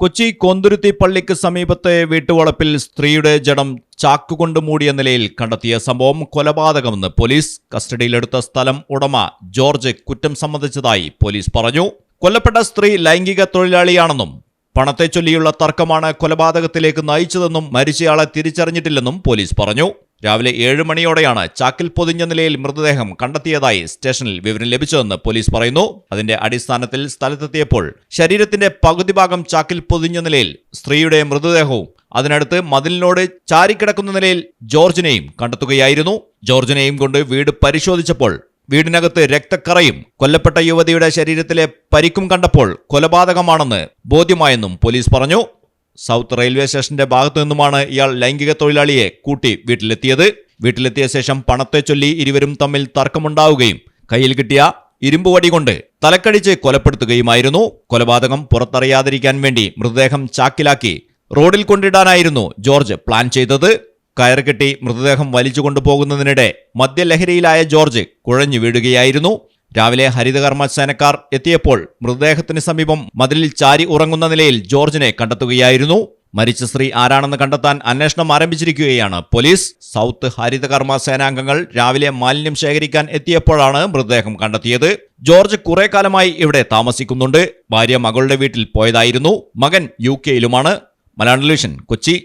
കൊച്ചി കോന്തുരുത്തി പള്ളിക്ക് സമീപത്തെ വീട്ടുവളപ്പിൽ സ്ത്രീയുടെ ജഡം ചാക്കുകൊണ്ട് മൂടിയ നിലയിൽ കണ്ടെത്തിയ സംഭവം കൊലപാതകമെന്ന് പോലീസ് കസ്റ്റഡിയിലെടുത്ത സ്ഥലം ഉടമ ജോർജ് കുറ്റം സമ്മതിച്ചതായി പോലീസ് പറഞ്ഞു. കൊല്ലപ്പെട്ട സ്ത്രീ ലൈംഗിക തൊഴിലാളിയാണെന്നും പണത്തെ ചൊല്ലിയുള്ള തർക്കമാണ് കൊലപാതകത്തിലേക്ക് നയിച്ചതെന്നും മരിച്ചയാളെ തിരിച്ചറിഞ്ഞിട്ടില്ലെന്നും പോലീസ് പറഞ്ഞു. രാവിലെ ഏഴ് മണിയോടെയാണ് ചാക്കിൽ പൊതിഞ്ഞ നിലയിൽ മൃതദേഹം കണ്ടെത്തിയതായി സ്റ്റേഷനിൽ വിവരം ലഭിച്ചതെന്ന് പോലീസ് പറയുന്നു. അതിന്റെ അടിസ്ഥാനത്തിൽ സ്ഥലത്തെത്തിയപ്പോൾ ശരീരത്തിന്റെ പകുതി ഭാഗം ചാക്കിൽ പൊതിഞ്ഞ നിലയിൽ സ്ത്രീയുടെ മൃതദേഹവും അതിനടുത്ത് മതിലിനോട് ചാരിക്കിടക്കുന്ന നിലയിൽ ജോർജിനെയും കണ്ടെത്തുകയായിരുന്നു. ജോർജിനെയും കൊണ്ട് വീട് പരിശോധിച്ചപ്പോൾ വീടിനകത്ത് രക്തക്കറയും കൊല്ലപ്പെട്ട യുവതിയുടെ ശരീരത്തിലെ പരിക്കും കണ്ടപ്പോൾ കൊലപാതകമാണെന്ന് ബോധ്യമായെന്നും പോലീസ് പറഞ്ഞു. സൗത്ത് റെയിൽവേ സ്റ്റേഷന്റെ ഭാഗത്തു നിന്നുമാണ് ഇയാൾ ലൈംഗിക തൊഴിലാളിയെ കൂട്ടി വീട്ടിലെത്തിയത്. വീട്ടിലെത്തിയ ശേഷം പണത്തെ ചൊല്ലി ഇരുവരും തമ്മിൽ തർക്കമുണ്ടാവുകയും കയ്യിൽ കിട്ടിയ ഇരുമ്പ് വടി കൊണ്ട് തലക്കടിച്ച് കൊലപ്പെടുത്തുകയുമായിരുന്നു. കൊലപാതകം പുറത്തറിയാതിരിക്കാൻ വേണ്ടി മൃതദേഹം ചാക്കിലാക്കി റോഡിൽ കൊണ്ടിടാനായിരുന്നു ജോർജ് പ്ലാൻ ചെയ്തത്. കയറുകെട്ടി മൃതദേഹം വലിച്ചു കൊണ്ടുപോകുന്നതിനിടെ മദ്യലഹരിയിലായ ജോർജ് കുഴഞ്ഞു വീഴുകയായിരുന്നു. രാവിലെ ഹരിതകർമ്മ സേനക്കാർ എത്തിയപ്പോൾ മൃതദേഹത്തിന് സമീപം മതിലിൽ ചാരി ഉറങ്ങുന്ന നിലയിൽ ജോർജിനെ കണ്ടെത്തുകയായിരുന്നു. മരിച്ച സ്ത്രീ ആരാണെന്ന് കണ്ടെത്താൻ അന്വേഷണം ആരംഭിച്ചിരിക്കുകയാണ് പോലീസ്. സൗത്ത് ഹരിതകർമ്മ സേനാംഗങ്ങൾ രാവിലെ മാലിന്യം ശേഖരിക്കാൻ എത്തിയപ്പോഴാണ് മൃതദേഹം കണ്ടെത്തിയത്. ജോർജ് കുറെ കാലമായി ഇവിടെ താമസിക്കുന്നുണ്ട്. ഭാര്യ മകളുടെ വീട്ടിൽ പോയതായിരുന്നു. മകൻ യു കെയിലുമാണ് Malayalam Kochi.